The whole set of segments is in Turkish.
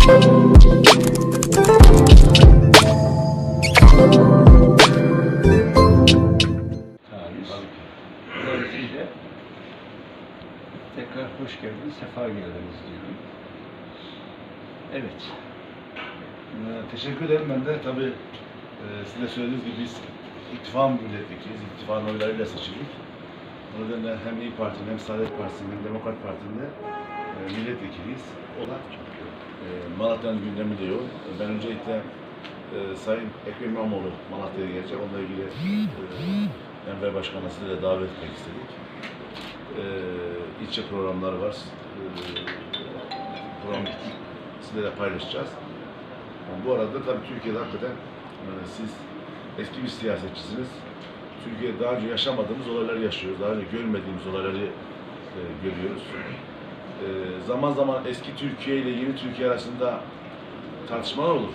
Tekrar hoş geldiniz, sefa geldiniz diyorum. Evet. Ee, Teşekkür ederim. Ben de tabii e, siz de söylediğiniz gibi biz ittifak milletvekiliyiz. İttifakın oylarıyla seçildik. O nedenle hem İYİ Parti'nin hem Saadet Partisi'nin hem Demokrat Parti'nin de e, milletvekiliyiz. O da Malatya'nın gündemi de yok. Ben öncelikle e, Sayın Ekrem İmamoğlu Malatya'ya gelecek. Onunla ilgili e, Enver Başkan'ı size de davet etmek istedik. E, ilçe programları var. E, program size de paylaşacağız. Bu arada tabii Türkiye'de hakikaten e, siz eski bir siyasetçisiniz. Türkiye'de daha önce yaşamadığımız olayları yaşıyoruz. Daha önce görmediğimiz olayları e, görüyoruz. E, zaman zaman eski Türkiye ile yeni Türkiye arasında tartışmalar olur.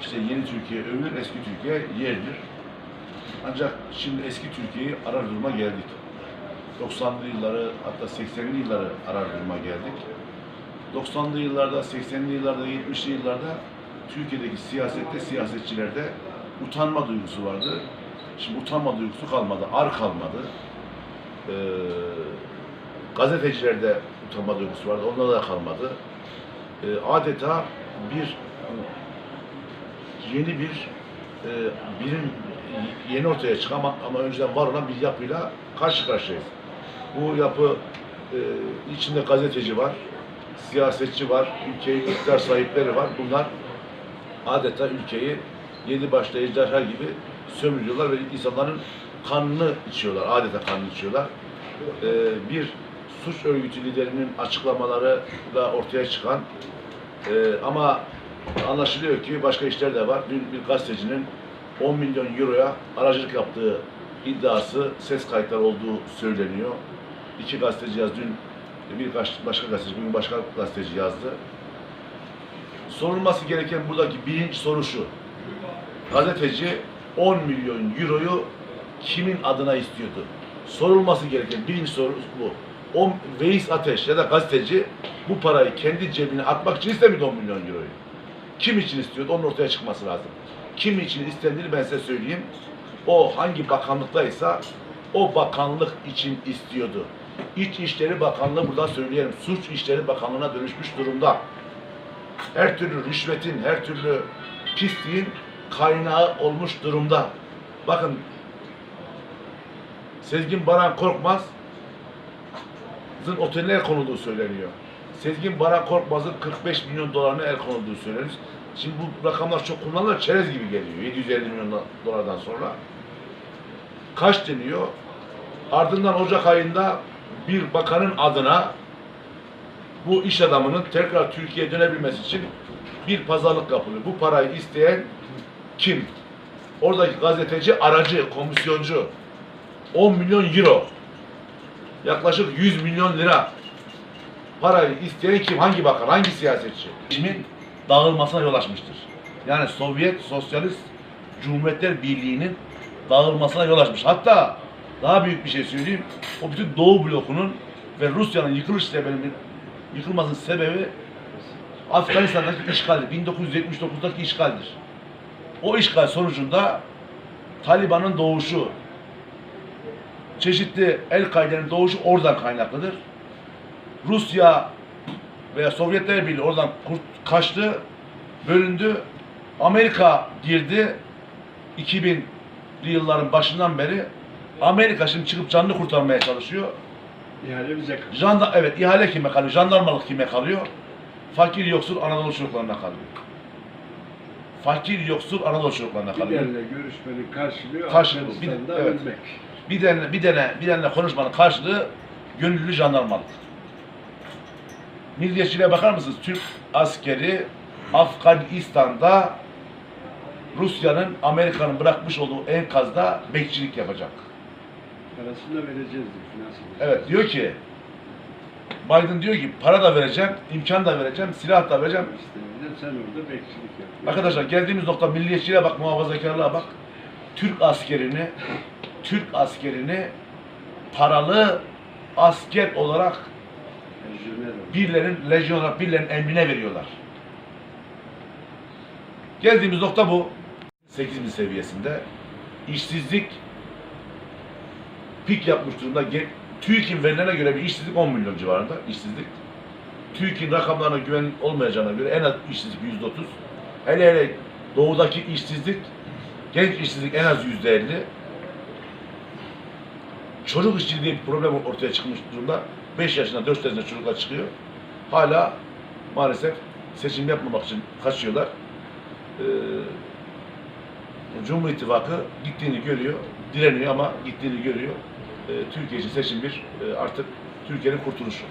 İşte yeni Türkiye övülür, eski Türkiye yerdir. Ancak şimdi eski Türkiye'yi arar duruma geldik. 90'lı yılları hatta 80'li yılları arar duruma geldik. 90'lı yıllarda, 80'li yıllarda, 70'li yıllarda Türkiye'deki siyasette, siyasetçilerde utanma duygusu vardı. Şimdi utanma duygusu kalmadı, ar kalmadı. Ee, gazetecilerde utanma duygusu vardı, onlarda da kalmadı. Ee, adeta bir yeni bir e, birim yeni ortaya çıkan ama, önceden var olan bir yapıyla karşı karşıyayız. Bu yapı e, içinde gazeteci var, siyasetçi var, ülkeyi iktidar sahipleri var. Bunlar adeta ülkeyi yedi başlı ejderha gibi sömürüyorlar ve insanların kanını içiyorlar. Adeta kanını içiyorlar. Ee, bir suç örgütü liderinin açıklamalarıyla ortaya çıkan e, ama anlaşılıyor ki başka işler de var. Dün bir gazetecinin 10 milyon euroya aracılık yaptığı iddiası ses kayıtları olduğu söyleniyor. İki gazeteci yazdı. Dün bir baş- başka gazeteci, bugün başka gazeteci yazdı. Sorulması gereken buradaki birinci soru şu. Gazeteci 10 milyon euroyu kimin adına istiyordu? Sorulması gereken birinci soru bu. O Veys Ateş ya da gazeteci bu parayı kendi cebine atmak için istemedi 10 milyon euroyu. Kim için istiyordu? Onun ortaya çıkması lazım. Kim için istendiğini ben size söyleyeyim. O hangi bakanlıktaysa o bakanlık için istiyordu. İçişleri Bakanlığı burada söyleyelim. Suç İşleri Bakanlığı'na dönüşmüş durumda. Her türlü rüşvetin, her türlü pisliğin kaynağı olmuş durumda. Bakın Sezgin Baran Korkmaz oteline el konulduğu söyleniyor. Sezgin Baran Korkmaz'ın 45 milyon dolarına el konulduğu söyleniyor. Şimdi bu rakamlar çok kullanılır, çerez gibi geliyor. 750 milyon dolardan sonra. Kaç deniyor? Ardından Ocak ayında bir bakanın adına bu iş adamının tekrar Türkiye'ye dönebilmesi için bir pazarlık yapılıyor. Bu parayı isteyen kim? Oradaki gazeteci aracı, komisyoncu. 10 milyon euro. Yaklaşık 100 milyon lira. Parayı isteyen kim? Hangi bakan? Hangi siyasetçi? İsmin dağılmasına yol açmıştır. Yani Sovyet Sosyalist Cumhuriyetler Birliği'nin dağılmasına yol açmış. Hatta daha büyük bir şey söyleyeyim. O bütün Doğu blokunun ve Rusya'nın yıkılış sebebinin yıkılmasının sebebi Afganistan'daki işgaldir. 1979'daki işgaldir. O işgal sonucunda Taliban'ın doğuşu, çeşitli El-Kaide'nin doğuşu oradan kaynaklıdır. Rusya veya Sovyetler Birliği oradan kurt, kaçtı, bölündü. Amerika girdi 2000'li yılların başından beri. Amerika şimdi çıkıp canını kurtarmaya çalışıyor. İhale bize kaldı. Janda, evet ihale kime kalıyor? Jandarmalık kime kalıyor? Fakir yoksul Anadolu çocuklarına kalıyor. Fakir yoksul Anadolu çocuklarına kalıyor. Giderle görüşmenin karşılığı Karşılığı, bir- evet. ölmek. Bir tane bir tane bir tane konuşmanın karşılığı gönüllü jandarmalık. Milliyetçiliğe bakar mısınız? Türk askeri Afganistan'da Rusya'nın Amerika'nın bırakmış olduğu enkazda bekçilik yapacak. Parasını da vereceğiz diyor. Evet diyor ki Biden diyor ki para da vereceğim, imkan da vereceğim, silah da vereceğim. İstediğinden sen orada bekçilik yap. Arkadaşlar geldiğimiz nokta milliyetçiliğe bak, muhafazakarlığa bak. Türk askerini, Türk askerini paralı asker olarak birilerinin, lejyon olarak birilerinin emrine veriyorlar. Geldiğimiz nokta bu. 8000 seviyesinde. İşsizlik pik yapmış durumda. TÜİK'in verilerine göre bir işsizlik 10 milyon civarında işsizlik. TÜİK'in rakamlarına güven olmayacağına göre en az işsizlik %30. Hele hele doğudaki işsizlik, genç işsizlik en az %50. Çocuk işçiliği diye bir problem ortaya çıkmış durumda. 5 yaşında, 4 yaşında çocuklar çıkıyor. Hala maalesef seçim yapmamak için kaçıyorlar. Ee, Cumhur İttifakı gittiğini görüyor, direniyor ama gittiğini görüyor. Ee, Türkiye için seçim bir e, artık Türkiye'nin kurtuluşu.